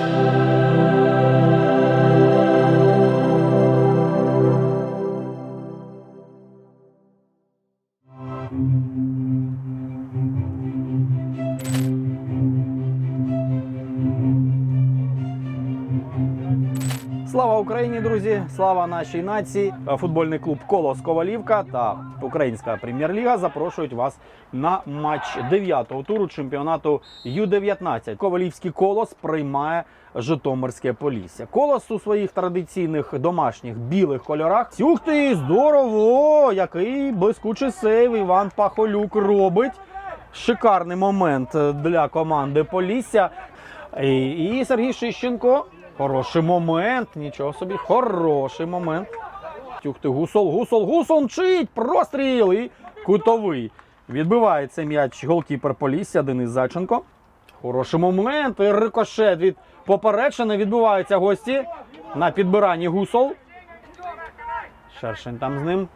Amen. Слава Україні, друзі! Слава нашій нації! Футбольний клуб Колос Ковалівка та Українська прем'єр-ліга запрошують вас на матч 9-го туру чемпіонату Ю-19. Ковалівський колос приймає Житомирське Полісся. Колос у своїх традиційних домашніх білих кольорах. Ух ти, здорово! Який блискучий сейв Іван Пахолюк робить. Шикарний момент для команди Полісся. І, Сергій Шищенко. Хороший момент. Нічого собі, хороший момент. Тюх ти, гусол, гусол, гусол мчить! Простріл і кутовий. Відбивається м'яч голкіпер Полісся Денис Зайченко. Хороший момент. І рикошет від поперечини. Відбуваються гості на підбиранні гусол. Шершень там з ним.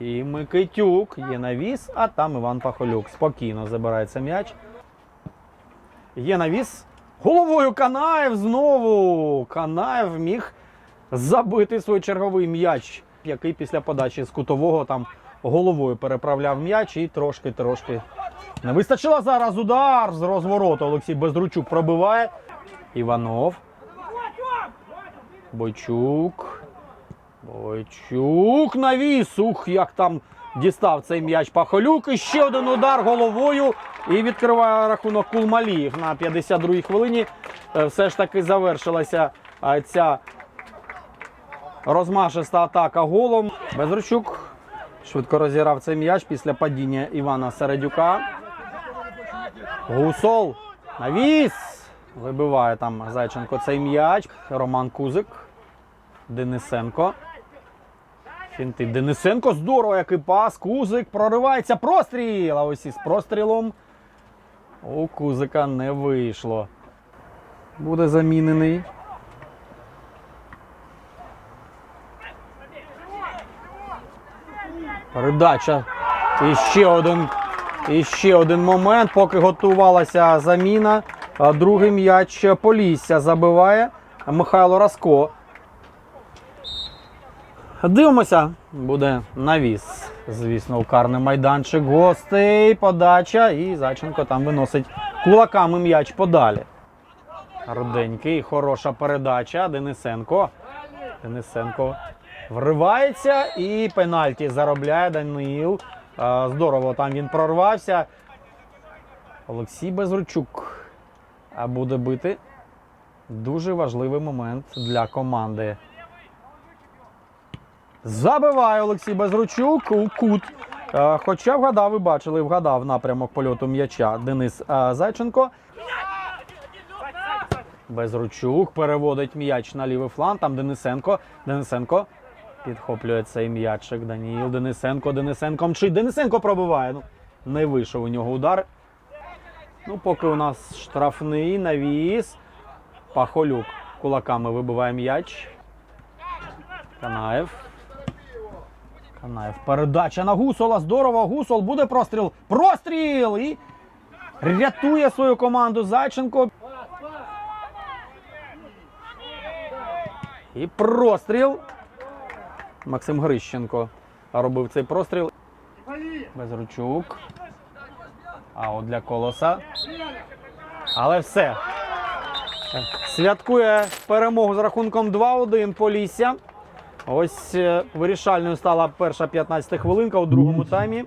І Микитюк є навіс, а там Іван Пахолюк. Спокійно забирається м'яч. Є навіс. Головою Канаєв знову. Канаєв міг забити свій черговий м'яч, який після подачі з кутового там головою переправляв м'яч і трошки-трошки не вистачило зараз удар з розвороту. Олексій Бездручук пробиває. Іванов. Бойчук. Бойчук навіс. Ух, як там дістав цей м'яч Пахолюк. І ще один удар головою. І відкриває рахунок Кулмаліїв на 52-й хвилині. Е, Все ж таки завершилася ця розмашиста атака голом. Безручук швидко розіграв цей м'яч після падіння Івана Середюка. Гусол. Навіс. Вибиває там Зайченко цей м'яч. Роман Кузик. Денисенко. Фінти. Денисенко здорово, який пас. Кузик проривається. Простріл. А ось із прострілом у Кузика не вийшло. Буде замінений. Передача. І ще один, і ще один момент, поки готувалася заміна. Другий м'яч Полісся забиває Михайло Раско. Дивимося, буде навіс. Звісно, у карний майданчик гостей. Подача. І Зайченко там виносить кулаками м'яч подалі. Руденький, хороша передача. Денисенко. Денисенко вривається і пенальті заробляє Даниїл. Здорово там він прорвався. Олексій Безручук буде бити. Дуже важливий момент для команди. Забиває Олексій Безручук у кут. Е, Хоча вгадав, ви бачили, вгадав напрямок польоту м'яча Денис е, Зайченко. Безручук переводить м'яч на лівий фланг. Там Денисенко. Денисенко підхоплює цей м'ячик. Даніїл Денисенко. Денисенко мчить. Денисенко пробиває. Ну, не вийшов у нього удар. Ну, поки у нас штрафний навіс. Пахолюк кулаками вибиває м'яч. Канаєв. Канаєв. Передача на Гусола. Здорово. Гусол буде простріл. Простріл! І рятує свою команду Зайченко. І простріл. Максим Грищенко робив цей простріл. Безручук. А от для колоса. Але все. Святкує перемогу з рахунком 2-1 Полісся. Ось е, вирішальною стала перша 15 хвилинка у другому таймі.